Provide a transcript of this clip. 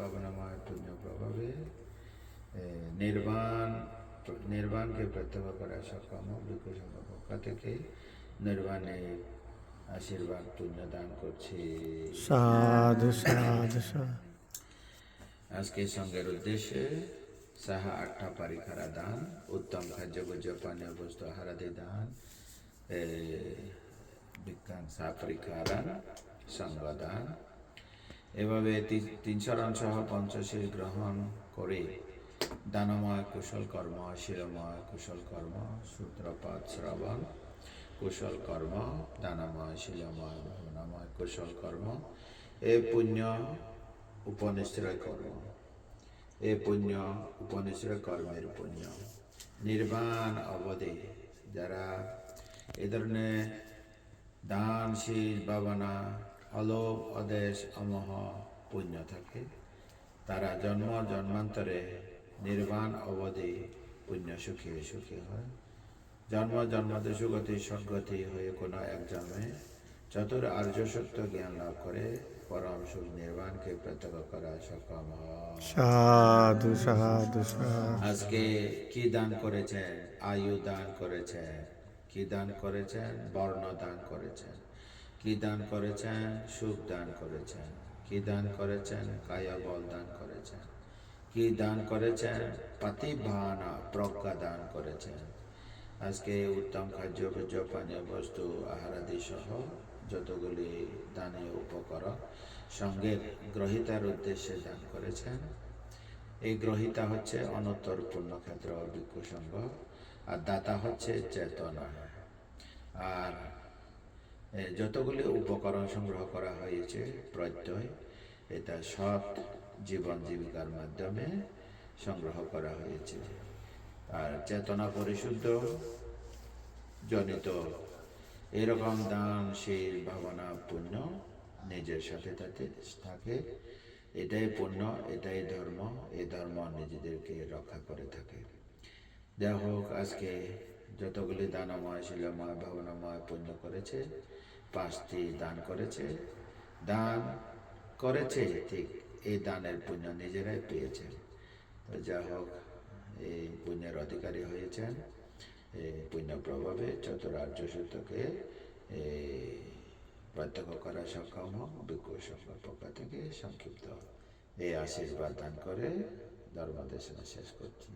পাবনাময় পুণ্য প্রভাবে নির্বাণ নির্বাণকে প্রত্যক্ষ করা সক্ষম ভিক্ষু সংঘ পক্ষ থেকে নির্বাণের আশীর্বাদ পুণ্য দান করছি। সাধু সাধু আজকে সঙ্গের উদ্দেশ্যে সাহা আটটা পারিখারা দান উত্তম খাদ্য গুজ্জ পানীয় বস্তু হারাদি দান বিজ্ঞান সাপরিকারা সঙ্গ দান। এভাবে তি- তিন চরণ সহ পঞ্চশীল গ্রহণ করে দানময় কুশল কর্ম, শিরময় কুশল কর্ম, সূত্রপাত শ্রবণ, কুশল কর্ম, দানময় শিলময় ভাবনাময় কুশল কর্ম, এ পুণ্য উপনিশ্রয় কর্ম, এ পুণ্য উপনিশ্রয় কর্মের পুণ্য। নির্বাণ অবধি যারা এ ধরনের দানশীল ভাবনা অলোভ অদেশ অমহ পুণ্য থাকে। তারা জন্ম জন্মান্তরে নির্বাণ অবধি পুণ্য সুখী সুখী হয়। জন্ম জন্মাতে সুগতি সদ্গতি হয়ে কোনো এক জন্মে চতুর আর্য সত্য জ্ঞান লাভ করে পরম সুখ নির্বাণকে প্রত্যক্ষ করা সক্ষম সাধু সাধু সাধু। আজকে কি দান করেছেন? আয়ু দান করেছেন? কি দান করেছেন? বর্ণ দান করেছেন? কি দান করেছেন? সুখ দান করেছেন। কি দান করেছেন? কায়া বল দান করেছেন। কি দান করেছেন? পাতিভানা, প্রজ্ঞা দান করেছেন। আজকে উত্তম খাদ্য, ভোজ্য, পানীয় বস্তু, আহারাদি সহ যতগুলি দানীয় উপকরণ সঙ্গে গ্রহিতার উদ্দেশ্যে দান করেছেন। এই গ্রহিতা হচ্ছে অনত্তর পূর্ণক্ষেত্র ভিক্ষু সংঘ আর দাতা হচ্ছে চেতনা। আর যতগুলি উপকরণ সংগ্রহ করা হয়েছে, প্রত্যয়, এটা সৎ জীবন জীবিকার মাধ্যমে সংগ্রহ করা হয়েছে। আর চেতনা পরিশুদ্ধ, জনিত, এরকম দান দানশীল ভাবনা পুণ্য নিজের সাথে তাতে থাকে। এটাই পুণ্য, এটাই ধর্ম এই ধর্ম নিজেদেরকে রক্ষা করে থাকে। যাই হোক, আজকে যতগুলি দানময়, শিলময়, ভাবনাময় পুণ্য করেছে, পাঁচটি দান করেছে। দান করেছে, ঠিক এই দানের পুণ্য নিজেরাই পেয়েছে। তো যা হোক, এই পুণ্যের অধিকারী হয়েছেন, এই পুণ্য প্রভাবে চতুরার্য এই প্রত্যক্ষ করা সক্ষম ভিক্ষু সংঘ পক্ষ থেকে সংক্ষিপ্ত এই আশীর্বাদ দান করে ধর্মদেশনা শেষ করছি।